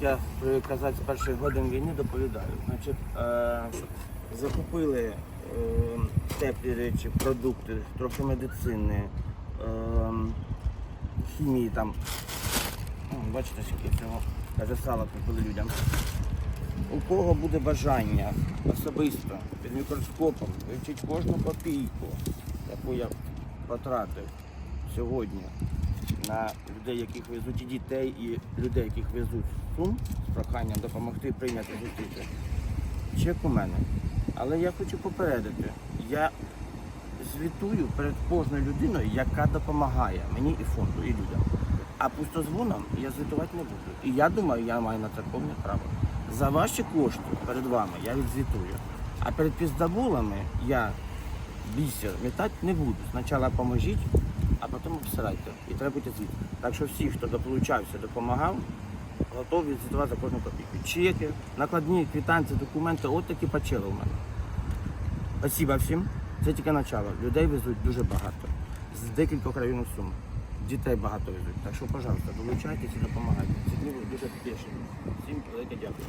я при казати з перших годин війни доповідаю. Значить, е, закупили е, теплі речі, продукти, трохи медицини, е, хімії там. Бачите, скільки цього. Каже, сало купили людям. У кого буде бажання особисто під мікроскопом вивчити кожну копійку, яку я потратив сьогодні на людей, яких везуть і дітей, і людей, яких везуть Сум з проханням допомогти прийняти зустріти. Чек у мене. Але я хочу попередити, я звітую перед кожною людиною, яка допомагає мені і фонду, і людям. А пустозвоном я звітувати не буду. І я думаю, я маю на це повне право. За ваші кошти перед вами я відзвітую. А перед піздабулами я бісер метати не буду. Спочатку поможіть, потім обсирайте. І требуйте звіт. Так що всі, хто дополучався, допомагав, готові відзвітувати за кожну копійку. Чеки, накладні, квитанції, документи, от такі почали у мене. Спасибо всім. Це тільки начало. Людей везуть дуже багато. З декількох районів Сум. Дітей багато везуть. Так що, пожалуйста, долучайтесь і допомагайте. Ці дні дуже спішні. Всім велике дякую.